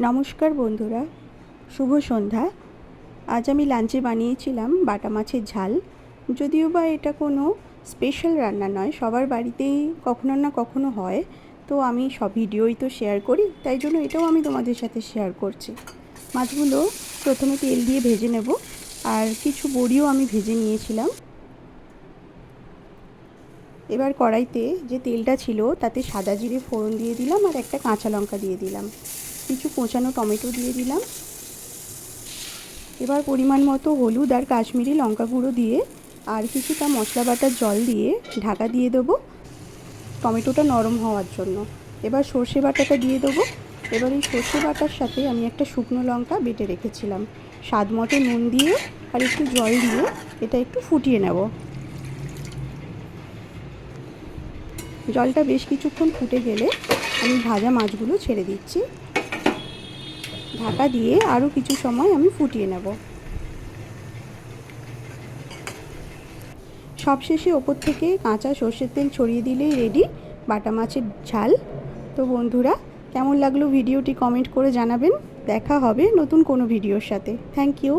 নমস্কার বন্ধুরা, শুভ সন্ধ্যা। আজ আমি লাঞ্চে বানিয়েছিলাম বাটা মাছের ঝাল। যদিও বা এটা কোনো স্পেশাল রান্না নয়, সবার বাড়িতেই কখনো না কখনো হয়। তো আমি সব ভিডিওই তো শেয়ার করি, তাই জন্য এটাও আমি তোমাদের সাথে শেয়ার করছি। মাছগুলো প্রথমে তেল দিয়ে ভেজে নেব, আর কিছু বড়িও আমি ভেজে নিয়েছিলাম। এবার কড়াইতে যে তেলটা ছিল, তাতে সাদা জিরে ফোড়ন দিয়ে দিলাম আর একটা কাঁচা লঙ্কা দিয়ে দিলাম। কিছু কোঁচানো টমেটো দিয়ে দিলাম। এবার পরিমাণ মতো হলুদ আর কাশ্মীরি লঙ্কা গুঁড়ো দিয়ে আর কিছুটা মশলা বাটার জল দিয়ে ঢাকা দিয়ে দেবো টমেটোটা নরম হওয়ার জন্য। এবার সর্ষে বাটাটা দিয়ে দেবো। এবার এই সর্ষে বাটার সাথে আমি একটা শুকনো লঙ্কা বেটে রেখেছিলাম। স্বাদ মতো নুন দিয়ে আর একটু জল দিয়ে এটা একটু ফুটিয়ে নেব। জলটা বেশ কিছুক্ষণ ফুটে গেলে আমি ভাজা মাছগুলো ছেড়ে দিচ্ছি। ঢাকা দিয়ে আরও কিছু সময় আমি ফুটিয়ে নেব। সবশেষে ওপর থেকে কাঁচা সর্ষের তেল ছড়িয়ে দিলেই রেডি বাটা মাছের ঝাল। তো বন্ধুরা, কেমন লাগল ভিডিওটি কমেন্ট করে জানাবেন। দেখা হবে নতুন কোনো ভিডিওর সাথে। Thank you